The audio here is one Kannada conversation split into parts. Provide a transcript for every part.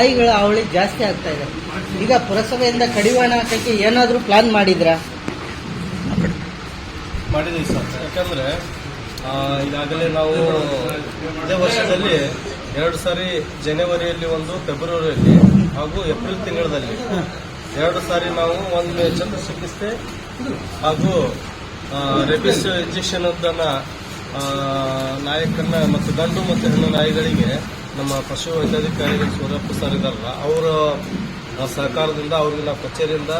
ನಾಯಿಗಳ ಅವಳಿ ಜಾಸ್ತಿ ಆಗ್ತಾ ಇದೆ. ಈಗ ಪುರಸಭೆಯಿಂದ ಕಡಿವಾಣ ಹಾಕಕ್ಕೆ ಏನಾದರೂ ಪ್ಲಾನ್ ಮಾಡಿದ್ರಾ? ಮಾಡಿದ್ದೀವಿ ಸರ್. ಯಾಕಂದ್ರೆ ಈಗಾಗಲೇ ನಾವು ಇದೇ ವರ್ಷದಲ್ಲಿ ಎರಡು ಸಾರಿ ಜನವರಿಯಲ್ಲಿ ಒಂದು ಫೆಬ್ರವರಿಯಲ್ಲಿ ಹಾಗೂ ಏಪ್ರಿಲ್ ತಿಂಗಳಲ್ಲಿ ಎರಡು ಸಾರಿ ನಾವು ಒಂದು ಚಂದ್ರ ಚಿಕಿತ್ಸೆ ಹಾಗೂ ರೆಬಿಸ್ ಇಂಜೆಕ್ಷನ್ ಅದನ್ನ ಆ, ನಾಯಕನ್ನ ಮತ್ತು ಗಂಡು ಮತ್ತು ಹೆಣ್ಣು ನಾಯಿಗಳಿಗೆ ನಮ್ಮ ಪಶು ವೈದ್ಯಾಧಿಕಾರಿಗಳು ಸೂರ್ಯಪ್ಪ ಸರ್ ಇದ್ದಾರಲ್ಲ ಅವರ ಸರ್ಕಾರದಿಂದ ಅವರಿಗೆ ನಾವು ಕಚೇರಿಯಿಂದ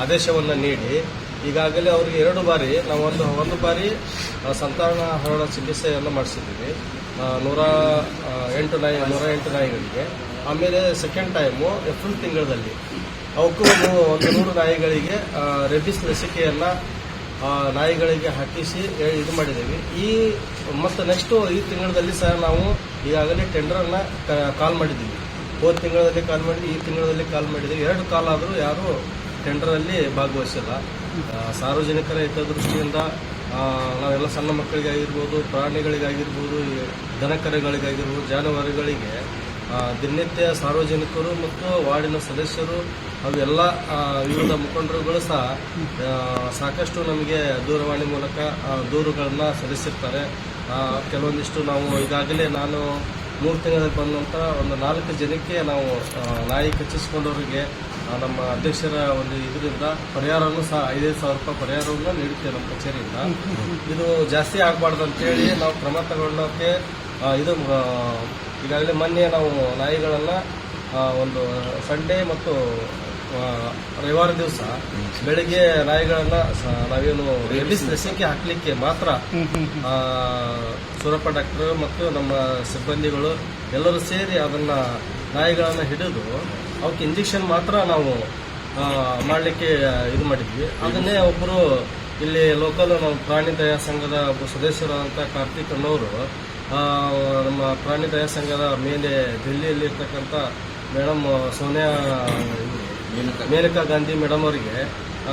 ಆದೇಶವನ್ನು ನೀಡಿ ಈಗಾಗಲೇ ಅವರಿಗೆ ಎರಡು ಬಾರಿ ನಾವು ಒಂದು ಒಂದು ಬಾರಿ ಆ, ಸಂತಾನ ಹರಣ ಚಿಕಿತ್ಸೆಯನ್ನು ಮಾಡಿಸಿದ್ದೀವಿ. ನೂರ ಎಂಟು ನಾಯಿ ನೂರ ಎಂಟು ನಾಯಿಗಳಿಗೆ. ಆಮೇಲೆ ಸೆಕೆಂಡ್ ಟೈಮು ಏಪ್ರಿಲ್ ತಿಂಗಳಲ್ಲಿ ಅವಕ್ಕೂ ಒಂದು ನೂರು ನಾಯಿಗಳಿಗೆ ರೆಬಿಸ್ ಲಸಿಕೆಯನ್ನು ನಾಯಿಗಳಿಗೆ ಹಾಕಿಸಿ ಇದು ಮಾಡಿದ್ದೀವಿ. ಈ ಮತ್ತು ನೆಕ್ಸ್ಟು ಈ ತಿಂಗಳಲ್ಲಿ ಸಹ ನಾವು ಈಗಾಗಲೇ ಟೆಂಡರನ್ನು ಕಾಲ್ ಮಾಡಿದ್ದೀವಿ. ಹೋದ ತಿಂಗಳಲ್ಲಿ ಕಾಲ್ ಮಾಡಿದ್ವಿ, ಈ ತಿಂಗಳಲ್ಲಿ ಕಾಲ್ ಮಾಡಿದ್ದೀವಿ ಎರಡು ಕಾಲ್ ಆದರೂ ಯಾರೂ ಟೆಂಡರಲ್ಲಿ ಭಾಗವಹಿಸಿಲ್ಲ. ಸಾರ್ವಜನಿಕರ ಹಿತದೃಷ್ಟಿಯಿಂದ ನಾವೆಲ್ಲ ಸಣ್ಣ ಮಕ್ಕಳಿಗಾಗಿರ್ಬೋದು, ಪ್ರಾಣಿಗಳಿಗಾಗಿರ್ಬೋದು ದನಕರುಗಳಿಗಾಗಿರ್ಬೋದು, ಜಾನುವಾರುಗಳಿಗೆ ದಿನನಿತ್ಯ ಸಾರ್ವಜನಿಕರು ಮತ್ತು ವಾರ್ಡಿನ ಸದಸ್ಯರು ಹಾಗೂ ಎಲ್ಲ ವಿವಿಧ ಮುಖಂಡರುಗಳು ಸಹ ಸಾಕಷ್ಟು ನಮಗೆ ದೂರವಾಣಿ ಮೂಲಕ ದೂರುಗಳನ್ನು ಸಲ್ಲಿಸಿರ್ತಾರೆ. ಕೆಲವೊಂದಿಷ್ಟು ನಾವು ಈಗಾಗಲೇ ನಾನು ಮೂರು ತಿಂಗಳಲ್ಲಿ ಬಂದಂಥ ಒಂದು ನಾಲ್ಕು ಜನಕ್ಕೆ ನಾವು ನಾಯಿ ಕಚ್ಚಿಸ್ಕೊಂಡವರಿಗೆ ನಮ್ಮ ಅಧ್ಯಕ್ಷರ ಒಂದು ಇದರಿಂದ ಪರಿಹಾರವನ್ನು ಸಹ ಐದೈದು ಸಾವಿರ ರೂಪಾಯಿ ಪರಿಹಾರವನ್ನು ನೀಡುತ್ತೇವೆ ನಮ್ಮ ಕಚೇರಿಯಿಂದ. ಇದು ಜಾಸ್ತಿ ಆಗಬಾರ್ದು ಅಂತೇಳಿ ನಾವು ಕ್ರಮ ತಗೊಳ್ಳೋಕೆ ಇದು ಈಗಾಗಲೇ ಮೊನ್ನೆ ನಾವು ನಾಯಿಗಳನ್ನು ಒಂದು ಸಂಡೇ ಮತ್ತು ರವಿವಾರ ದಿವಸ ಬೆಳಿಗ್ಗೆ ನಾಯಿಗಳನ್ನ ನಾವೇನು ರೇಬಿಸ್ ಲಸಿಕೆ ಹಾಕ್ಲಿಕ್ಕೆ ಮಾತ್ರ ಸೂರಪ್ಪ ಡಾಕ್ಟರ್ ಮತ್ತು ನಮ್ಮ ಸಿಬ್ಬಂದಿಗಳು ಎಲ್ಲರೂ ಸೇರಿ ಅದನ್ನ ನಾಯಿಗಳನ್ನ ಹಿಡಿದು ಅವಕ್ಕೆ ಇಂಜೆಕ್ಷನ್ ಮಾತ್ರ ನಾವು ಮಾಡಲಿಕ್ಕೆ ಇದು ಮಾಡಿದ್ವಿ. ಅದನ್ನೇ ಒಬ್ಬರು ಇಲ್ಲಿ ಲೋಕಲ್ ನಾವು ಪ್ರಾಣಿ ದಯಾ ಸಂಘದ ಒಬ್ಬ ಸದಸ್ಯರಾದಂಥ ಕಾರ್ತಿಕ್ ಅನ್ನೋರು ನಮ್ಮ ಪ್ರಾಣಿ ದಯ ಸಂಘದ ಮೇಲೆ ದಿಲ್ಲಿಯಲ್ಲಿ ಇರ್ತಕ್ಕಂಥ ಮೇಡಮ್ ಸೋನಿಯಾ ಮೇನಕಾ. ಗಾಂಧಿ ಮೇಡಮ್ ಅವರಿಗೆ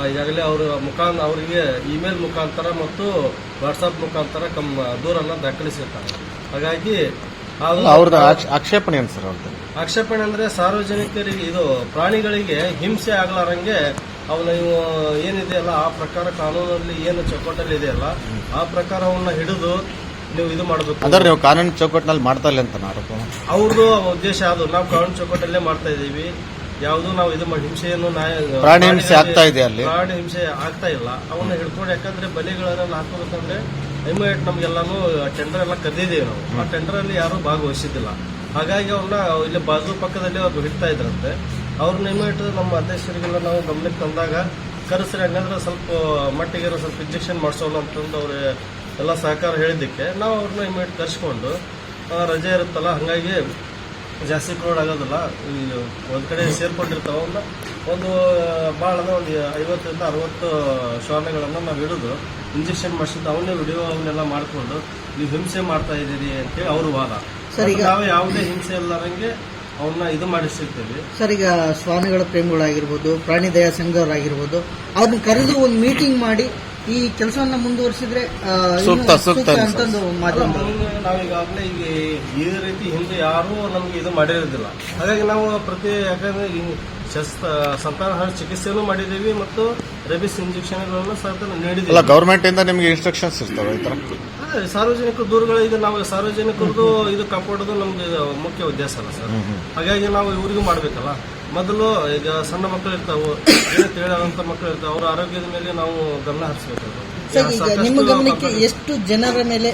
ಈಗಾಗಲೇ ಅವರು ಮುಖಾಂತರ ಅವರಿಗೆ ಇಮೇಲ್ ಮುಖಾಂತರ ಮತ್ತು ವಾಟ್ಸಪ್ ಮುಖಾಂತರ ಕಮ್ಮ ದೂರನ್ನು ದಾಖಲಿಸಿರ್ತಾರೆ. ಹಾಗಾಗಿ ಅವ್ರದ್ದು ಆಕ್ಷೇಪಣೆ ಏನು ಸರ್ ಅವ್ರದ್ದು? ಆಕ್ಷೇಪಣೆ ಅಂದ್ರೆ ಸಾರ್ವಜನಿಕರಿಗೆ ಇದು ಪ್ರಾಣಿಗಳಿಗೆ ಹಿಂಸೆ ಆಗ್ಲಾರಂಗೆ ಅವನ ಇವು ಏನಿದೆಯಲ್ಲ ಆ ಪ್ರಕಾರ ಕಾನೂನಲ್ಲಿ ಏನು ಚೌಕಟ್ಟಲ್ಲಿ ಇದೆಯಲ್ಲ ಆ ಪ್ರಕಾರವನ್ನು ಹಿಡಿದು ನೀವು ಇದು ಮಾಡಬೇಕು. ಅಂದ್ರೆ ನೀವು ಕಾನೂನು ಚೌಕಟ್ಟಿನಲ್ಲಿ ಮಾಡ್ತಾ ಇಲ್ಲ ಅಂತ ಆರೋಪ ಅವ್ರದ್ದು ಉದ್ದೇಶ ಅದು. ನಾವು ಕಾನೂನು ಚೌಕಟ್ಟಲ್ಲೇ ಮಾಡ್ತಾ ಇದೀವಿ ಯಾವುದು ನಾವು ಇದು ಮಾಡಿ ಹಿಂಸೆಯನ್ನು ಪ್ರಾಣಿ ಹಿಂಸೆ ಆಗ್ತಾ ಇದೆ ಅಲ್ಲಿ. ಪ್ರಾಣಿ ಹಿಂಸೆ ಆಗ್ತಾ ಇಲ್ಲ. ಅವನ್ನ ಹಿಡ್ಕೊಂಡು ಯಾಕಂದ್ರೆ ಬಲಿಗಳನ್ನೆಲ್ಲ ಹಾಕೋಬೇಕಂದ್ರೆ ಇಮಿಡಿಯೇಟ್ ನಮ್ಗೆಲ್ಲಾನು ಟೆಂಡರ್ ಎಲ್ಲ ಕರೆದಿದ್ದೀವಿ ನಾವು. ಆ ಟೆಂಡರ್ ಅಲ್ಲಿ ಯಾರು ಭಾಗವಹಿಸಿದ್ದಿಲ್ಲ. ಹಾಗಾಗಿ ಅವನ್ನ ಇಲ್ಲಿ ಬಾಜು ಪಕ್ಕದಲ್ಲಿ ಅವ್ರು ಹಿಡ್ತಾ ಇದ್ರಂತೆ. ಅವ್ರನ್ನ ಇಮಿಡಿಯೇಟ್ ನಮ್ಮ ಅಧ್ಯಕ್ಷರಿಗೆಲ್ಲ ನಾವು ಗಮನಕ್ಕೆ ತಂದಾಗ ಕರೆಸ್ರಿ ಹಂಗಂದ್ರೆ ಸ್ವಲ್ಪ ಮಟ್ಟಿಗೆ ಸ್ವಲ್ಪ ಇಂಜೆಕ್ಷನ್ ಮಾಡಿಸೋಣ ಅಂತಂದು ಅವ್ರು ಎಲ್ಲ ಸಹಕಾರ ಹೇಳಿದ್ದಕ್ಕೆ ನಾವು ಅವ್ರನ್ನ ಇಮಿಡಿಯೇಟ್ ಕರ್ಸ್ಕೊಂಡು ರಜೆ ಇರುತ್ತಲ್ಲ ಹಾಗಾಗಿ ಜಾಸ್ತಿ ಕ್ರೌಡ್ ಆಗೋದಿಲ್ಲ. ಈ ಒಂದು ಕಡೆ ಸೇರ್ಕೊಂಡಿರ್ತಾವ. ಒಂದು ಭಾಳ ಅಂದ್ರೆ ಒಂದು ಐವತ್ತರಿಂದ ಅರವತ್ತು ಶ್ವಾನಗಳನ್ನು ನಾವು ಹಿಡಿದು ಇಂಜೆಕ್ಷನ್ ಮಾಡಿಸಿದ್ದು ಅವನ್ನೇ ವಿಡಿಯೋ ಅವನ್ನೆಲ್ಲ ಮಾಡಿಕೊಂಡು ನೀವು ಹಿಂಸೆ ಮಾಡ್ತಾ ಇದ್ದೀರಿ ಅಂತೇಳಿ ಅವರು ವಾದ. ಸರ್, ಈಗ- ನಾವು ಯಾವುದೇ ಹಿಂಸೆ ಇಲ್ಲದಂಗೆ ಅವನ್ನ ಇದು ಮಾಡಿಸಿರ್ತೀವಿ ಸರ್ ಈಗ ಸ್ವಾಮಿಗಳ ಪ್ರೇಮಿಗಳಾಗಿರ್ಬೋದು ಪ್ರಾಣಿ ದಯಾ ಸಂಘವರಾಗಿರ್ಬೋದು ಅವ್ರನ್ನ ಕರೆದು ಒಂದು ಮೀಟಿಂಗ್ ಮಾಡಿ ಈ ಕೆಲಸವನ್ನ ಮುಂದುವರಿಸಿದ್ರೆ ಸೂಕ್ತ, ಸೂಕ್ತ. ಅಂತಂದು ಮುಂದೆ ನಾವೀಗಾಗಲೇ ಈಗ ಈ ರೀತಿ ಹಿಂದೆ ಯಾರೂ ನಮ್ಗೆ ಇದು ಮಾಡಿರೋದಿಲ್ಲ. ಹಾಗಾಗಿ ನಾವು ಪ್ರತಿ ಯಾಕಂದ್ರೆ ಶಸ್ತ್ರ ಸಂತಾನಹಾರ ಚಿಕಿತ್ಸೆನೂ ಮಾಡಿದ್ದೀವಿ ಮತ್ತು ರೆಬಿಸ್ ಇಂಜೆಕ್ಷನ್ಗಳನ್ನು ಸಹ ಅಲ್ಲ ನೀಡಿದ್ದೀವಿ. ಗೌರ್ಮೆಂಟ್ ಇಂದ ನಿಮಗೆ ಇನ್ಸ್ಟ್ರಕ್ಷನ್ಸ್ ಇರ್ತವೆ ಈ ತರ ಅದೇ ಸಾರ್ವಜನಿಕ ದೂರುಗಳು ಈಗ ನಾವು ಸಾರ್ವಜನಿಕರದು ಇದು ಕಾಪಾಡೋದು ನಮ್ದು ಮುಖ್ಯ ಉದ್ದೇಶ ಅಲ್ಲ ಸರ್. ಹಾಗಾಗಿ ನಾವು ಇವ್ರಿಗೂ ಮಾಡ್ಬೇಕಲ್ಲ. ಮೊದಲು ಈಗ ಸಣ್ಣ ಮಕ್ಕಳು ಇರ್ತಾವೆ ತಿಳಿಯಾದಂತ ಮಕ್ಕಳು ಇರ್ತಾವೆ ಅವ್ರ ಆರೋಗ್ಯದ ಮೇಲೆ ನಾವು ಗಮನ ಹರಿಸಬೇಕು ಸರ್ ಈಗ ನಿಮ್ಮ ಗಮನಕ್ಕೆ ಎಷ್ಟು ಜನರ ಮೇಲೆ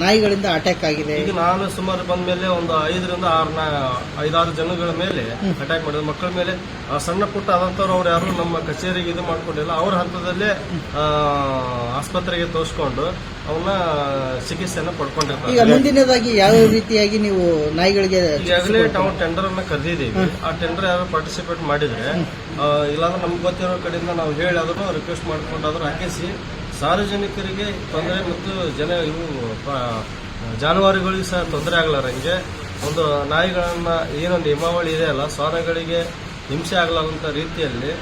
ನಾಯಿಗಳಿಂದ ಅಟ್ಯಾಕ್ ಆಗಿದೆ? ಈಗ ನಾನು ಸುಮಾರು ಬಂದ ಮೇಲೆ ಒಂದು ಐದರಿಂದ ಆರು ಐದಾರು ಜನಗಳ ಮೇಲೆ ಅಟ್ಯಾಕ್ ಮಾಡಿದ್ರು. ಮಕ್ಕಳ ಮೇಲೆ ಆ ಸಣ್ಣ ಪುಟ್ಟ ಆದಂತವ್ರು ಅವ್ರು ಯಾರು ನಮ್ಮ ಕಚೇರಿಗೆ ಇದು ಮಾಡ್ಕೊಂಡಿಲ್ಲ. ಅವ್ರ ಹಂತದಲ್ಲೇ ಆಸ್ಪತ್ರೆಗೆ ತೋರಿಸ್ಕೊಂಡು ಅವನ್ನ ಚಿಕಿತ್ಸೆಯನ್ನು ಈಗ ಪಡ್ಕೊಂಡಿರ್ತಾರೆ ಮುಂದಿನದಾಗಿ ಯಾವ ರೀತಿಯಾಗಿ ನೀವು ನಾಯಿಗಳಿಗೆ ಈಗಾಗಲೇ ನಾವು ಟೆಂಡರ್ ಅನ್ನ ಕರೆದಿದ್ದೀವಿ ಆ ಟೆಂಡರ್ ಯಾರು ಪಾರ್ಟಿಸಿಪೇಟ್ ಮಾಡಿದ್ರೆ ಇಲ್ಲಾಂದ್ರೆ ನಮ್ಗೆ ಗೊತ್ತಿರೋ ಕಡೆಯಿಂದ ನಾವು ಹೇಳಿ ಅದನ್ನು ರಿಕ್ವೆಸ್ಟ್ ಮಾಡಿಕೊಂಡಾದ್ರೂ ಹಾಕಿಸಿ. ಸಾರ್ವಜನಿಕರಿಗೆ ತೊಂದರೆ ಮತ್ತು ಜನ ಇವು ಜಾನುವಾರುಗಳಿಗೆ ಸಹ ತೊಂದರೆ ಆಗಲಾರಂಗೆ ಒಂದು ನಾಯಿಗಳನ್ನ ಏನೊಂದು ನಿಯಮಾವಳಿ ಇದೆಯಲ್ಲ ಸ್ವಾರಗಳಿಗೆ ಹಿಂಸೆ ಆಗಲಾರಂಥ ರೀತಿಯಲ್ಲಿ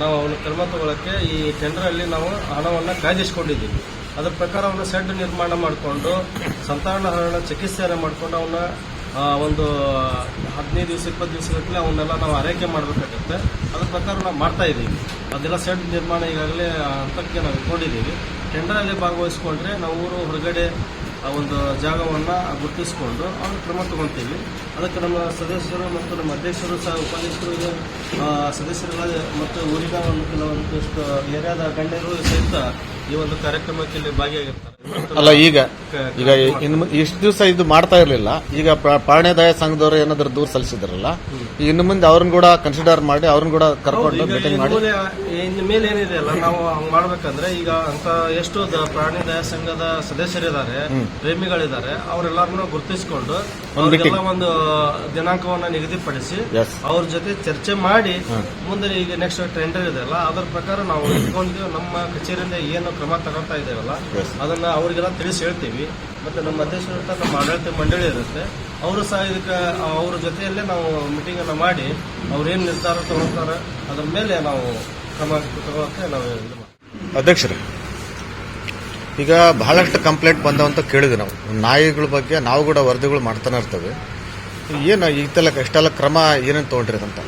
ನಾವು ಅವನ ಕ್ರಮ ತಗೊಳ್ಳೋಕ್ಕೆ ಈ ಟೆಂಡರಲ್ಲಿ ನಾವು ಹಣವನ್ನು ಕಾಯ್ದಿಸ್ಕೊಂಡಿದ್ದೀವಿ. ಅದ್ರ ಪ್ರಕಾರ ಅವನ್ನ ಸೆಡ್ ನಿರ್ಮಾಣ ಮಾಡಿಕೊಂಡು, ಸಂತಾನಹರಣ ಚಿಕಿತ್ಸೆಯನ್ನು ಮಾಡಿಕೊಂಡು ಅವನ್ನ ಒಂದು ಹದಿನೈದು ದಿವಸ, ಇಪ್ಪತ್ತು ದಿವಸಗಟ್ಟಲೆ ಅವನ್ನೆಲ್ಲ ನಾವು ಆರೈಕೆ ಮಾಡಬೇಕಾಗುತ್ತೆ. ಅದ್ರ ಪ್ರಕಾರ ನಾವು ಮಾಡ್ತಾ ಇದ್ದೀವಿ. ಅದೆಲ್ಲ ಸೆಡ್ ನಿರ್ಮಾಣ ಈಗಾಗಲೇ ಹಂತಕ್ಕೆ ನಾವು ಇಟ್ಕೊಂಡಿದ್ದೀವಿ. ಟೆಂಡರಲ್ಲಿ ಭಾಗವಹಿಸ್ಕೊಂಡ್ರೆ ನಾವು ಊರು ಹೊರಗಡೆ ಒಂದು ಜಾಗವನ್ನು ಗುರುತಿಸ್ಕೊಂಡು ಅವ್ರ ಕ್ರಮ ತಗೊಳ್ತೀವಿ. ಅದಕ್ಕೆ ನಮ್ಮ ಸದಸ್ಯರು ಮತ್ತು ನಮ್ಮ ಅಧ್ಯಕ್ಷರು ಸಹ, ಉಪಾಧ್ಯಕ್ಷರು ಸದಸ್ಯರುಗಳ ಮತ್ತು ಊರಿನ ಒಂದು ಕೆಲವೊಂದಿಷ್ಟು ಏರಿಯಾದ ಗಣ್ಯರು ಸಹಿತ ಈ ಒಂದು ಕಾರ್ಯಕ್ರಮಕ್ಕೆ ಇಲ್ಲಿ ಭಾಗಿಯಾಗಿರ್ತಾರೆ. ಅಲ್ಲ ಈಗ ಈಗ ಇನ್ ಇಷ್ಟು ದಿವಸ ಇದು ಮಾಡ್ತಾ ಇರ್ಲಿಲ್ಲ. ಈಗ ಪ್ರ- ಪ್ರಾಣಿದಯ ಸಂಘದವರು ಏನಾದ್ರು ದೂರ ಸಲ್ಲಿಸಿದ್ರಲ್ಲ ಇನ್ನು ಮುಂದೆ ಅವ್ರನ್ನ ಕೂಡ ಕನ್ಸಿಡರ್ ಮಾಡಿ ಅವ್ರನ್ನ ಕೂಡ ಕರ್ಕೊಂಡು ಮೀಟಿಂಗ್ ಮಾಡಿ. ಮೂಲೆ ಏನಿದೆ ಅಲ್ಲ ನಾವು ಹಂಗ್ ಮಾಡ್ಬೇಕಂದ್ರೆ ಈಗ ಅಂತ ಎಷ್ಟು ಪ್ರಾಣಿದಾಯ ಪ್ರಾಣಿ ದಯಾ ಸಂಘದ ಸದಸ್ಯರಿದ್ದಾರೆ ಪ್ರೇಮಿಗಳಿದ್ದಾರೆ ಅವರೆಲ್ಲರನ್ನು ಗುರುತಿಸಿಕೊಂಡು ಅವ್ರಿಗೆಲ್ಲ ಒಂದು ದಿನಾಂಕವನ್ನ ನಿಗದಿಪಡಿಸಿ. ಅವ್ರ ಜೊತೆ ಚರ್ಚೆ ಮಾಡಿ ಮುಂದೆ ಈಗ ನೆಕ್ಸ್ಟ್ ಟೆಂಡರ್ ಇದೆ ಅಲ್ಲ ಅದರ ಪ್ರಕಾರ ನಾವು ಇಟ್ಕೊಂಡಿದ್ದೀವಿ. ನಮ್ಮ ಕಚೇರಿಯಿಂದ ಏನು ಕ್ರಮ ತಗೊಳ್ತಾ ಇದ್ದೇವಲ್ಲ Yes. ಅದನ್ನ ಅವರಿಗೆಲ್ಲ ತಿಳಿಸಿ ಹೇಳ್ತೀವಿ. ಮತ್ತೆ ನಮ್ಮ ಅಧ್ಯಕ್ಷರಂತ ನಮ್ಮ ಆಡಳಿತ ಮಂಡಳಿ ಇರುತ್ತೆ. ಅವರು ಸಹ ಇದಕ್ಕೆ ಅವ್ರ ಜೊತೆಯಲ್ಲೇ ನಾವು ಮೀಟಿಂಗ್ ಅನ್ನ ಮಾಡಿ ಏನು ನಿರ್ಧಾರ ತಗೊಳ್ತಾರೆ ಅದ್ರ ಮೇಲೆ ನಾವು ಕ್ರಮ ತಗೊಳಕ್ಕೆ ನಾವು ಇದು ಅಧ್ಯಕ್ಷರೇ ಈಗ ಬಹಳಷ್ಟು ಕಂಪ್ಲೇಂಟ್ ಬಂದವಂತ ಕೇಳಿದ್ವಿ ನಾವು. ನಾಯಿಗಳ ಬಗ್ಗೆ ನಾವು ಕೂಡ ವರದಿಗಳು ಮಾಡ್ತಾನೆ ಇರ್ತೇವೆ. ಏನು ಈಗೆಲ್ಲ ಇಷ್ಟೆಲ್ಲ ಕ್ರಮ ಏನೇನು ತಗೊಂಡಿರೋದಂತ?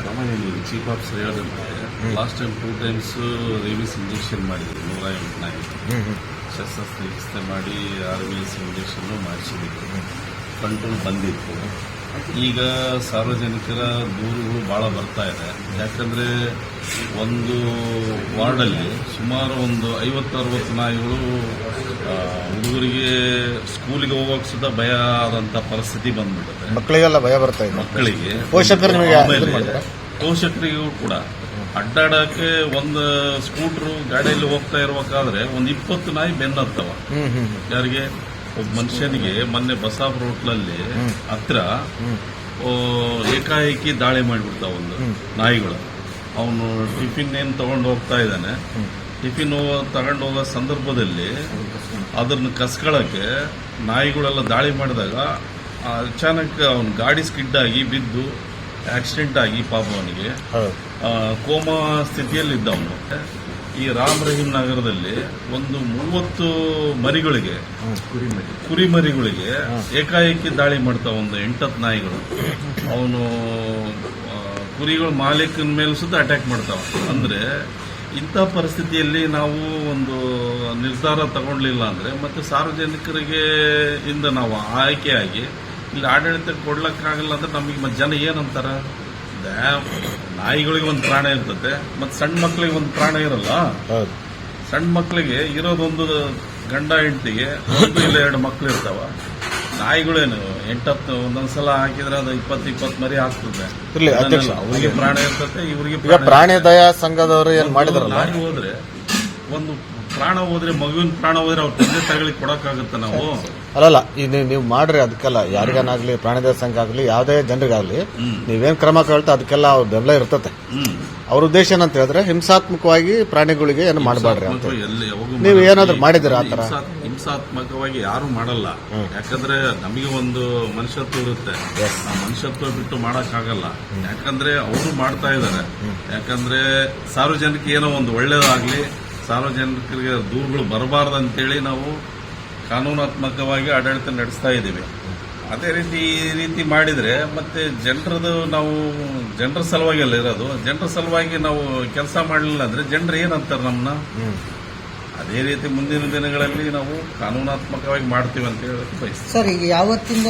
ಕ್ರಮ ಏನಿಲ್ಲ ಚೀಫ್ ಆಫೀಸರ್ ಹೇಳಿದಂತೆ last time two times rabies injection ಮಾಡಿದ್ರು ನೂರ ಎಂಟನಾಗಿ ಹ್ಮ್ ಶಸ್ತ್ರಚಿಕಿತ್ಸೆ ಮಾಡಿ ಆರ್ ಬಿ ಎಸ್ ಇಂಜೆಕ್ಷನ್ ಮಾಡಿಸಿದ್ರು. ಕಂಟ್ರೋಲ್ ಬಂದಿತ್ತು. ಈಗ ಸಾರ್ವಜನಿಕರ ದೂರುಗಳು ಭಾಳ ಬರ್ತಾ ಇದೆ. ಯಾಕಂದ್ರೆ ಒಂದು ವಾರ್ಡಲ್ಲಿ ಸುಮಾರು ಒಂದು ಐವತ್ತು ಅರವತ್ತು ನಾಯಿಗಳು ಹುಡುಗರಿಗೆ ಸ್ಕೂಲಿಗೆ ಹೋಗೋಕೆ ಸುತ್ತ ಭಯ ಆದಂಥ ಪರಿಸ್ಥಿತಿ ಬಂದ್ಬಿಡುತ್ತೆ. ಮಕ್ಕಳಿಗೆಲ್ಲ ಭಯ ಬರ್ತಾ ಇದೆ. ಮಕ್ಕಳಿಗೆ ಪೋಷಕರಿಗೂ ಕೂಡ. ಅಡ್ಡಾಡಕ್ಕೆ ಒಂದು ಸ್ಕೂಟ್ರು ಗಾಡಿಯಲ್ಲಿ ಹೋಗ್ತಾ ಇರಬೇಕಾದ್ರೆ ಒಂದು ಇಪ್ಪತ್ತು ನಾಯಿ ಬೆನ್ನತ್ತವ. ಯಾರಿಗೆ? ಒಬ್ಬ ಮನುಷ್ಯನಿಗೆ ಮೊನ್ನೆ ಬಸಾಪುರ ಹೋಟ್ಲಲ್ಲಿ ಹತ್ರ ಏಕಾಏಕಿ ದಾಳಿ ಮಾಡಿಬಿಡ್ತಾವ ಒಂದು ನಾಯಿಗಳು. ಅವನು ಟಿಫಿನ್ ಏನು ತಗೊಂಡು ಹೋಗ್ತಾ ಇದ್ದಾನೆ. ಟಿಫಿನ್ ತಗೊಂಡು ಹೋಗೋ ಸಂದರ್ಭದಲ್ಲಿ ಅದನ್ನು ಕಸ್ಕೊಳ್ಳೋಕ್ಕೆ ನಾಯಿಗಳೆಲ್ಲ ದಾಳಿ ಮಾಡಿದಾಗ ಅಚಾನಕ್ ಅವನ ಗಾಡಿ ಸ್ಕಿಡ್ ಆಗಿ ಬಿದ್ದು ಆಕ್ಸಿಡೆಂಟ್ ಆಗಿ ಪಾಪ ಅವನಿಗೆ. ಕೋಮಾ ಸ್ಥಿತಿಯಲ್ಲಿದ್ದವನು. ಈ ರಾಮ್ ರಹೀಂ ನಗರದಲ್ಲಿ ಒಂದು ಮೂವತ್ತು ಮರಿಗಳಿಗೆ ಕುರಿ ಮರಿಗಳಿಗೆ ಏಕಾಏಕಿ ದಾಳಿ ಮಾಡ್ತಾವ ಒಂದು ಎಂಟತ್ತು ನಾಯಿಗಳು. ಅವನು ಕುರಿಗಳ ಮಾಲೀಕನ ಮೇಲೆ ಸುತ್ತ ಅಟ್ಯಾಕ್ ಮಾಡ್ತಾವ. ಅಂದ್ರೆ ಇಂಥ ಪರಿಸ್ಥಿತಿಯಲ್ಲಿ ನಾವು ಒಂದು ನಿರ್ಧಾರ ತಗೊಳ್ಲಿಲ್ಲ ಅಂದ್ರೆ ಮತ್ತೆ ಸಾರ್ವಜನಿಕರಿಗೆ ಇಂದ ನಾವು ಆಯ್ಕೆಯಾಗಿ ಇಲ್ಲಿ ಆಡಳಿತ ಕೊಡ್ಲಕ್ಕಾಗಲ್ಲ ಅಂದ್ರೆ ನಮಗೆ ಜನ ಏನಂತಾರ? ನಾಯಿಗಳಿಗೆ ಒಂದು ಪ್ರಾಣ ಇರ್ತದೆ ಮತ್ತೆ ಸಣ್ಣ ಮಕ್ಕಳಿಗೆ ಒಂದು ಪ್ರಾಣ ಇರಲ್ಲ. ಸಣ್ಣ ಮಕ್ಕಳಿಗೆ ಇರೋದೊಂದು ಗಂಡ ಹೆಂಡತಿಗೆ ಒಂದು ಇಲ್ಲ ಎರಡು ಮಕ್ಳು ಇರ್ತಾವ. ನಾಯಿಗಳೇನು ಎಂಟತ್ತು ಒಂದೊಂದ್ಸಲ ಹಾಕಿದ್ರೆ ಅದು ಇಪ್ಪತ್ತು ಇಪ್ಪತ್ತು ಮರಿ. ಅದನ್ನೆಲ್ಲ ಅವರಿಗೆ ಪ್ರಾಣ ಇರ್ತದೆ ಇವರಿಗೆ ಪ್ರಾಣಿ ದಯಾ ಸಂಘದವರು ಏನ್ ಮಾಡಿದ್ರು ನಾಯಿ ಹೋದ್ರೆ ಒಂದು ಪ್ರಾಣ ಹೋದ್ರೆ ಮಗುವಿನ ಪ್ರಾಣ ಹೋದ್ರೆ ಅವ್ರ ತಂದೆ ತಾಯಿಗಳಿಗೆ ಕೊಡಕ್ಕಾಗತ್ತ ನಾವು. ಅಲ್ಲಲ್ಲ ಈ ನೀವು ನೀವು ಮಾಡ್ರಿ ಅದಕ್ಕೆಲ್ಲ. ಯಾರಿಗಾನಾಗ್ಲಿ ಪ್ರಾಣಿ ದಯಾ ಸಂಘ ಆಗಲಿ ಯಾವುದೇ ಜನರಿಗಾಗಲಿ ನೀವೇನು ಕ್ರಮ ಕೇಳ್ತಾ ಅದಕ್ಕೆಲ್ಲ ಅವ್ರ ಬೆಂಬಲ ಇರ್ತತೆ. ಅವ್ರ ಉದ್ದೇಶ ಏನಂತ ಹೇಳಿದ್ರೆ ಹಿಂಸಾತ್ಮಕವಾಗಿ ಪ್ರಾಣಿಗಳಿಗೆ ಏನು ಮಾಡಬಾರ್ರಿ ಅಂತ ನೀವು ಏನಾದರೂ ಮಾಡಿದ್ದೀರಾ ಆ ಥರ? ಹಿಂಸಾತ್ಮಕವಾಗಿ ಯಾರು ಮಾಡಲ್ಲ. ಯಾಕಂದ್ರೆ ನಮಗೆ ಒಂದು ಮನುಷ್ಯತ್ವ ಇರುತ್ತೆ. ಆ ಮನುಷ್ಯತ್ವ ಬಿಟ್ಟು ಮಾಡೋಕ್ಕಾಗಲ್ಲ. ಯಾಕಂದ್ರೆ ಅವರು ಮಾಡ್ತಾ ಇದ್ದಾರೆ. ಯಾಕಂದ್ರೆ ಸಾರ್ವಜನಿಕ ಏನೋ ಒಂದು ಒಳ್ಳೇದಾಗ್ಲಿ ಸಾರ್ವಜನಿಕರಿಗೆ ದೂರುಗಳು ಬರಬಾರ್ದು ಅಂತೇಳಿ ನಾವು ಕಾನೂನಾತ್ಮಕವಾಗಿ ಆಡಳಿತ ನಡೆಸ್ತಾ ಇದ್ದೀವಿ. ಅದೇ ರೀತಿ ಈ ರೀತಿ ಮಾಡಿದರೆ ಮತ್ತೆ ಜನರದು ನಾವು ಜನರ ಸಲುವಾಗಿ ಅಲ್ಲ ಇರೋದು ಜನರ ಸಲುವಾಗಿ ನಾವು ಕೆಲಸ ಮಾಡಲಿಲ್ಲ ಅಂದರೆ ಜನರು ಏನಂತಾರೆ ನಮ್ಮನ್ನ ಅದೇ ರೀತಿ ಮುಂದಿನ ದಿನಗಳಲ್ಲಿ ನಾವು ಕಾನೂನಾತ್ಮಕವಾಗಿ ಮಾಡ್ತೀವಿ ಅಂತ ಹೇಳಕ್ಕೆ ಬಯಸ್ತೀವಿ. ಸರ್ ಈಗ ಯಾವತ್ತಿಂದ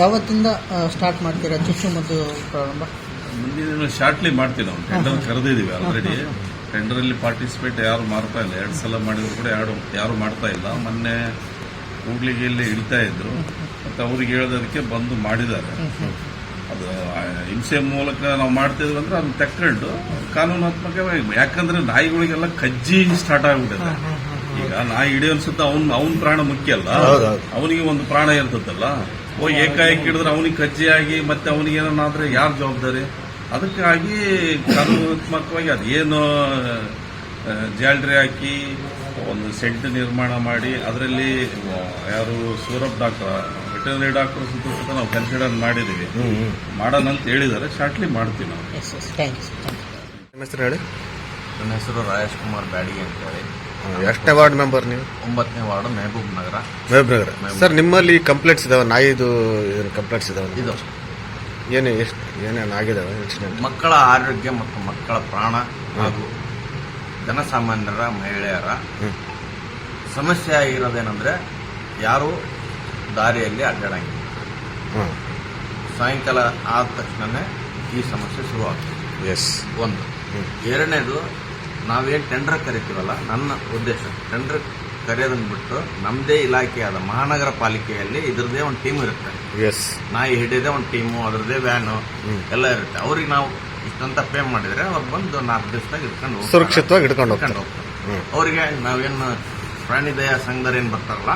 ಯಾವತ್ತಿಂದ ಸ್ಟಾರ್ಟ್ ಮಾಡ್ತೀರಾ? ಚುಚ್ಚುಮದ್ದು ಪ್ರಾರಂಭ? ಮುಂದಿನ ದಿನ ಶಾರ್ಟ್ಲಿ ಮಾಡ್ತೀವಿ ನಾವು. ಟೆಂಡರ್ ಕರೆದಿದ್ದೀವಿ ಆಲ್ರೆಡಿ ಟೆಂಡರಲ್ಲಿ ಪಾರ್ಟಿಸಿಪೇಟ್ ಯಾರು ಮಾಡ್ತಾ ಇಲ್ಲ. ಎರಡು ಸಲ ಮಾಡಿದ್ರು ಕೂಡ ಯಾರು ಯಾರು ಮಾಡ್ತಾ ಇಲ್ಲ. ಮೊನ್ನೆ ಕೂಡ್ಲಿಗೆ ಇಲ್ಲಿ ಇಡ್ತಾ ಇದ್ರು. ಮತ್ತೆ ಅವ್ರಿಗೆ ಹೇಳೋದಕ್ಕೆ ಬಂದು ಮಾಡಿದ್ದಾರೆ. ಅದು ಹಿಂಸೆ ಮೂಲಕ ನಾವು ಮಾಡ್ತಿದ್ವಿ ಅಂದ್ರೆ ಅದನ್ನ ತಕ್ಕೊಂಡು ಕಾನೂನಾತ್ಮಕವಾಗಿ ಯಾಕಂದ್ರೆ ನಾಯಿಗಳಿಗೆಲ್ಲ ಕಜ್ಜಿ ಸ್ಟಾರ್ಟ್ ಆಗ್ಬಿಟ್ಟಿದೆ. ಈಗ ನಾಯಿ ಹಿಡಿಯೋ ಅನ್ಸುತ್ತೆ ಅವ್ನ್ ಅವ್ನ ಪ್ರಾಣ ಮುಖ್ಯ ಅಲ್ಲ. ಅವನಿಗೆ ಒಂದು ಪ್ರಾಣ ಇರ್ತದಲ್ಲ. ಓ ಏಕಾಏಕಿ ಹಿಡಿದ್ರೆ ಅವನಿಗೆ ಕಜ್ಜಿಯಾಗಿ ಮತ್ತೆ ಅವನಿಗೆ ಏನಾದ್ರೆ ಯಾರು ಜವಾಬ್ದಾರಿ? ಅದಕ್ಕಾಗಿ ಕಾನೂನಾತ್ಮಕವಾಗಿ ಅದೇನು ಜಾಲ್ರಿ ಹಾಕಿ ಒಂದು ಸೆಡ್ ನಿರ್ಮಾಣ ಮಾಡಿ ಅದರಲ್ಲಿ ಯಾರು ಸೂರಪ್ ಡಾಕ್ಟರ್ ವೆಟರ್ನರಿ ಡಾಕ್ಟರ್ ಸುತ್ತ ಸುತ್ತ ನಾವು ಕನ್ಸಿಡರ್ ಮಾಡಿದ್ದೀವಿ. ಮಾಡೋಣ ಅಂತ ಹೇಳಿದ್ದಾರೆ ಶಾರ್ಟ್ಲಿ ಮಾಡ್ತೀವಿ ನಾವು yes yes thank you thank you ನಿಮ್ಮ ಹೆಸರು ಹೇಳಿ? ನನ್ನ ಹೆಸರು ರಾಜೇಶ್ ಕುಮಾರ್ ಬ್ಯಾಡ್ಗಿ ಅಂತ ಹೇಳಿ ಎಷ್ಟೇ ವಾರ್ಡ್ ಮೆಂಬರ್ ನೀವು? ಒಂಬತ್ತನೇ ವಾರ್ಡ್ ಮೆಹಬೂಬ್ ನಗರ. ಮೆಹಬೂಬ್ ನಗರ. ಸರ್ ನಿಮ್ಮಲ್ಲಿ ಕಂಪ್ಲೇಂಟ್ಸ್ ಇದಾವೆ? ನಾಯಿದು ಏನು ಕಂಪ್ಲೇಂಟ್ಸ್ ಇದಾವೆ? ಇದು. ಏನು ಎಷ್ಟು ಏನೇನು ಆಗಿದಾವೆ? ಮಕ್ಕಳ ಆರೋಗ್ಯ ಮತ್ತು ಮಕ್ಕಳ ಪ್ರಾಣ ಹಾಗೂ ಜನಸಾಮಾನ್ಯರ ಮಹಿಳೆಯರ. ಸಮಸ್ಯೆ ಆಗಿರೋದೇನಂದ್ರೆ ಯಾರು ದಾರಿಯಲ್ಲಿ ಅಡ್ಡಾಡಂಗಿಲ್ಲ. ಸಾಯಂಕಾಲ ಆದ ತಕ್ಷಣನೇ ಈ ಸಮಸ್ಯೆ ಶುರುವಾಗ್ತದೆ. ಎಸ್ ಒಂದು. ಎರಡನೇದು ನಾವೇನು ಟೆಂಡರ್ ಕರಿತೀವಲ್ಲ ನನ್ನ ಉದ್ದೇಶ ಟೆಂಡರ್ ಕರೆಯೋದನ್ನ ಬಿಟ್ಟು ನಮ್ಮದೇ ಇಲಾಖೆಯಾದ ಮಹಾನಗರ ಪಾಲಿಕೆಯಲ್ಲಿ ಇದ್ರದ್ದೇ ಒಂದು ಟೀಮ್ ಇರುತ್ತೆ. ಎಸ್ ನಾಯಿ ಹಿಡಿಯೋದೇ ಒಂದು ಟೀಮು ಅದರದೇ ವ್ಯಾನು ಎಲ್ಲ ಇರುತ್ತೆ. ಅವ್ರಿಗೆ ನಾವು ಇಷ್ಟಂತ ಪೇ ಮಾಡಿದ್ರೆ ಅವ್ರು ಬಂದು ನಾಲ್ಕು ದಿವಸದಾಗ ಇಟ್ಕೊಂಡು ಸುರಕ್ಷಿತವಾಗಿ ಹಿಡ್ಕೊಂಡು ಇಟ್ಕೊಂಡು ಹೋಗ್ತಾರೆ. ಅವರಿಗೆ ನಾವೇನು ಪ್ರಾಣಿ ದಯಾ ಸಂಘದವ್ರು ಏನು ಬರ್ತಾರಲ್ಲ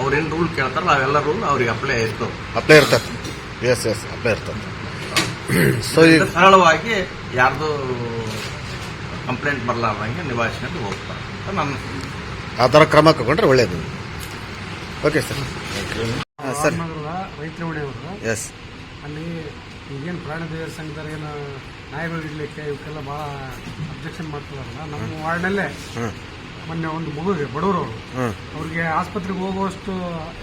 ಅವ್ರೇನು ರೂಲ್ ಕೇಳ್ತಾರಲ್ಲ ಅವೆಲ್ಲ ರೂಲ್ ಅವ್ರಿಗೆ ಅಪ್ಲೈ ಆಯ್ತು ಅಪ್ಲೈ ಇರ್ತದೆ ಎಸ್ ಎಸ್ ಅಪ್ಲೈ ಇರ್ತದೆ ಸೊ ಈಗ ಸರಳವಾಗಿ ಯಾರ್ದು ಕಂಪ್ಲೇಂಟ್ ಬರಲಾರ್ದಂಗೆ ನಿಭಾಯಿಸ್ಕೊಂಡು ಹೋಗ್ತಾರೆ ಅಂತ ನನ್ನ ಆ ಥರ ಕ್ರಮ ತಗೊಂಡ್ರೆ ಒಳ್ಳೇದು. ಓಕೆ ಸರ್ ಸರ್ ರೈತರ ಎಸ್ ಅಲ್ಲಿ ಈಗೇನು ಪ್ರಾಣಿದಯ ಸಂಘದವ್ರು ಏನು ನಾಯಿಗಳು ಇಡ್ಲಿಕ್ಕೆ ಇವಕ್ಕೆಲ್ಲ ಭಾಳ ಅಬ್ಜೆಕ್ಷನ್ ಮಾಡ್ತಾರಲ್ಲ ನಮ್ಮ ವಾರ್ಡ್ನಲ್ಲೇ ಮೊನ್ನೆ ಒಂದು ಮಗುಗೆ ಬಡವರು ಅವರು ಅವ್ರಿಗೆ ಆಸ್ಪತ್ರೆಗೆ ಹೋಗುವಷ್ಟು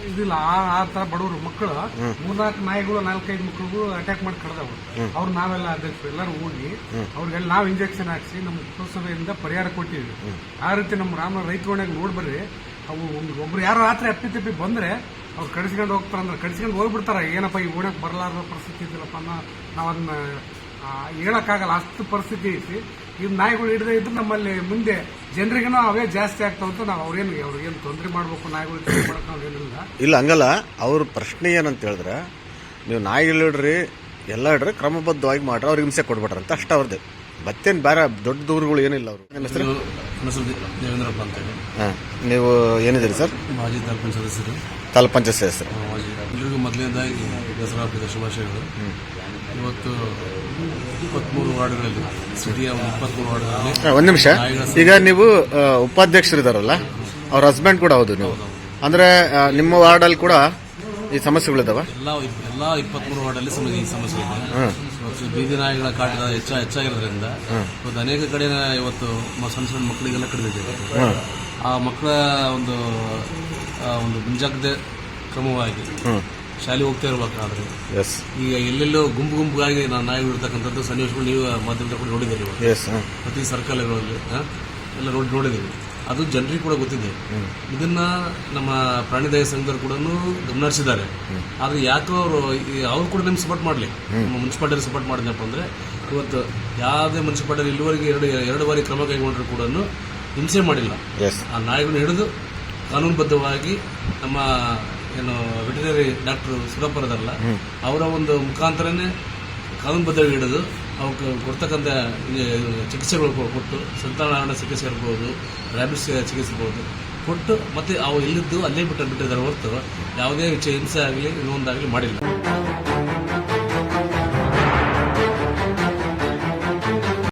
ಇದಿಲ್ಲ. ಆ ಆ ತರ ಬಡವರು ಮಕ್ಕಳು ಮೂರ್ನಾಲ್ಕು ನಾಯಿಗಳು ನಾಲ್ಕೈದು ಮಕ್ಕಳಿಗೂ ಅಟ್ಯಾಕ್ ಮಾಡಿ ಕಡ್ದವು ಅವ್ರು ನಾವೆಲ್ಲ ಅಧ್ಯಕ್ಷರು ಎಲ್ಲರೂ ಹೋಗಿ ಅವ್ರಿಗೆಲ್ಲ ನಾವು ಇಂಜೆಕ್ಷನ್ ಹಾಕ್ಸಿ ನಮ್ಮ ಪುರಸಭೆಯಿಂದ ಪರಿಹಾರ ಕೊಟ್ಟಿದ್ವಿ. ಆ ರೀತಿ ನಮ್ಮ ರಾಮ ರೈತರೊಣಗೆ ನೋಡ್ಬರ್ರಿ ಅವು ಒಂದು ಒಬ್ರು ಯಾರು ರಾತ್ರಿ ಅಪ್ಪಿ ತಪ್ಪಿ ಬಂದ್ರೆ ಅವ್ರು ಕಡಿಸ್ಕೊಂಡು ಹೋಗ್ತಾರೆ ಅಂದ್ರೆ ಕಡಿಸ್ಕೊಂಡು ಹೋಗ್ಬಿಡ್ತಾರ. ಏನಪ್ಪ ಈ ಓಡಕ್ಕೆ ಬರಲಾರದ ಪರಿಸ್ಥಿತಿ ಇದ್ದಿಲ್ಲಪ್ಪ ಅನ್ನೋ ನಾವು ಅದನ್ನ ಹೇಳಕ್ಕಾಗಲ್ಲ. ಅಷ್ಟು ಪರಿಸ್ಥಿತಿ ಐತಿ. ಈ ನಾಯಿಗಳು ಹಿಡಿದ ಇದ್ರೆ ನಮ್ಮಲ್ಲಿ ಮುಂದೆ ಜನರಿಗೂ ಅವೇ ಜಾಸ್ತಿ ಆಗ್ತಾವ ಅಂತ ನಾವು ಅವ್ರೇನು ಅವ್ರಿಗೇನು ತೊಂದರೆ ಮಾಡಬೇಕು ನಾಯಿಗಳು ಮಾಡೋಕೆ ನಾವೇನಿಲ್ಲ ಇಲ್ಲ ಹಂಗಲ್ಲ. ಅವ್ರ ಪ್ರಶ್ನೆ ಏನಂತ ಹೇಳಿದ್ರೆ ನೀವು ನಾಯಿಗಳಿಡ್ರಿ ಎಲ್ಲ ಇಡ್ರಿ ಕ್ರಮಬದ್ಧವಾಗಿ ಮಾಡ್ರಿ ಅವ್ರಿಗೆ ಹಿಂಸೆ ಕೊಡ್ಬೇಡ್ರಿ ಅಂತ ಅಷ್ಟ ಅವ್ರದ್ದು ಮತ್ತೇನು ಬೇರೆ ದೊಡ್ಡ ದೂರುಗಳು ಏನಿಲ್ಲ ಅವರು. ಹೆಸರು? ದೇವೇಂದ್ರಪ್ಪ ಅಂತೇಳಿ ಹಾಂ. ನೀವು ಏನಿದ್ದೀರಿ ಸರ್? ಮಾಜಿ ತಾಲೂಕು ಪಂಚಾಯತ್ ಸದಸ್ಯರು. ಮಾಜಿ ಪಂಚಾಯತ್ ಸದಸ್ಯರು. ಎಲ್ಲರಿಗೂ ಮೊದಲನೇದಾಗಿ ದಸರಾ ಹಬ್ಬದ ಶುಭಾಶಯಗಳು. ಇವತ್ತು ಇಪ್ಪತ್ಮೂರು ವಾರ್ಡ್ಗಳಲ್ಲಿ ಸಿಟಿಯ ಒಂದು ಇಪ್ಪತ್ಮೂರು ವಾರ್ಡ್ಗಳಲ್ಲಿ. ಒಂದು ಒಂದ್ ನಿಮಿಷ. ಈಗ ನೀವು ಉಪಾಧ್ಯಕ್ಷರಿದಾರಲ್ಲ ಅವ್ರ ಹಸ್ಬೆಂಡ್ ಕೂಡ ಹೌದು ನೀವು. ಅಂದ್ರೆ ನಿಮ್ಮ ವಾರ್ಡಲ್ಲಿ ಕೂಡ ಈ ಸಮಸ್ಯೆಗಳಿದಾವ ಎಲ್ಲ ಎಲ್ಲ ಇಪ್ಪತ್ಮೂರು ವಾರ್ಡಲ್ಲಿ ಸಮಸ್ಯೆ ಈ ಸಮಸ್ಯೆ ಇದೆ ಇವತ್ತು ಬೀದಿ ನಾಯಿಗಳ ಕಾಟ ಹೆಚ್ಚ ಹೆಚ್ಚಾಗಿರೋದ್ರಿಂದ ಇವತ್ತು ಅನೇಕ ಕಡೆ ಇವತ್ತು ಸಣ್ಣ ಸಣ್ಣ ಮಕ್ಕಳಿಗೆಲ್ಲ ಕಡಿದಿದೆ. ಆ ಮಕ್ಕಳ ಒಂದು ಒಂದು ಮುಂಜಾಗ್ರತೆ ಕ್ರಮವಾಗಿ ಶಾಲೆ ಹೋಗ್ತಾ ಇರ್ಬೇಕಾದ್ರೆ ಎಸ್ ಈಗ ಎಲ್ಲೆಲ್ಲೋ ಗುಂಪು ಗುಂಪುಗಾಗಿ ನಾನು ನಾಯಿ ಇರ್ತಕ್ಕಂಥದ್ದು ಸನ್ನಿವೇಶಗಳು ನೀವು ಮಾಧ್ಯಮದ ಕೂಡ ನೋಡಿದ್ದೀರಿ. ಎಸ್ ಪ್ರತಿ ಸರ್ಕಲ್ಗಳಲ್ಲಿ ಎಲ್ಲ ನೋಡಿ ನೋಡಿದ್ದೀವಿ ಅದು ಜನರಿಗೆ ಕೂಡ ಗೊತ್ತಿದೆ. ಇದನ್ನ ನಮ್ಮ ಪ್ರಾಣಿದಾಯ ಸಂಘದವರು ಕೂಡ ಗಮನಿಸಿದ್ದಾರೆ ಆದ್ರೆ ಯಾಕೋ ಅವರು ಅವ್ರು ಕೂಡ ನಿಮ್ಗೆ ಸಪೋರ್ಟ್ ಮಾಡಲಿ. ನಮ್ಮ ಮುನ್ಸಿಪಾಲ್ಟಿ ಸಪೋರ್ಟ್ ಮಾಡಿದ್ನಪ್ಪ ಅಂದ್ರೆ ಇವತ್ತು ಯಾವುದೇ ಮುನ್ಸಿಪಾಲ್ಟಿ ಇಲ್ಲಿವರೆಗೆ ಎರಡು ಎರಡು ಬಾರಿ ಕ್ರಮ ಕೈಗೊಂಡ್ರು ಕೂಡ ಹಿಂಸೆ ಮಾಡಿಲ್ಲ. ಆ ನಾಯಿಗಳನ್ನ ಹಿಡಿದು ಕಾನೂನುಬದ್ಧವಾಗಿ ನಮ್ಮ ಏನು ವೆಟನರಿ ಡಾಕ್ಟರ್ ಸುರಪುರದಲ್ಲ ಅವರ ಒಂದು ಮುಖಾಂತರನೇ ಕಾನೂನುಬದ್ಧವಾಗಿ ಹಿಡಿದು ಅವಕ್ಕೆ ಕೊಡ್ತಕ್ಕಂಥ ಚಿಕಿತ್ಸೆಗಳು ಕೊಟ್ಟು ಸಂತಾನಹರಣ ಚಿಕಿತ್ಸೆ ಇರ್ಬೋದು ರ್ಯಾಬಿಸ್ ಚಿಕಿತ್ಸೆ ಇರ್ಬೋದು ಕೊಟ್ಟು ಮತ್ತೆ ಅವು ಇಲ್ಲಿದ್ದು ಅಲ್ಲೇ ಬಿಟ್ಟು ಬಿಟ್ಟಿದ್ದಾರೆ ಹೊರತು ಯಾವುದೇ ವಿಷಯ ಹಿಂಸೆ ಆಗಲಿ ಇನ್ನೊಂದಾಗಲಿ ಮಾಡಿಲ್ಲ.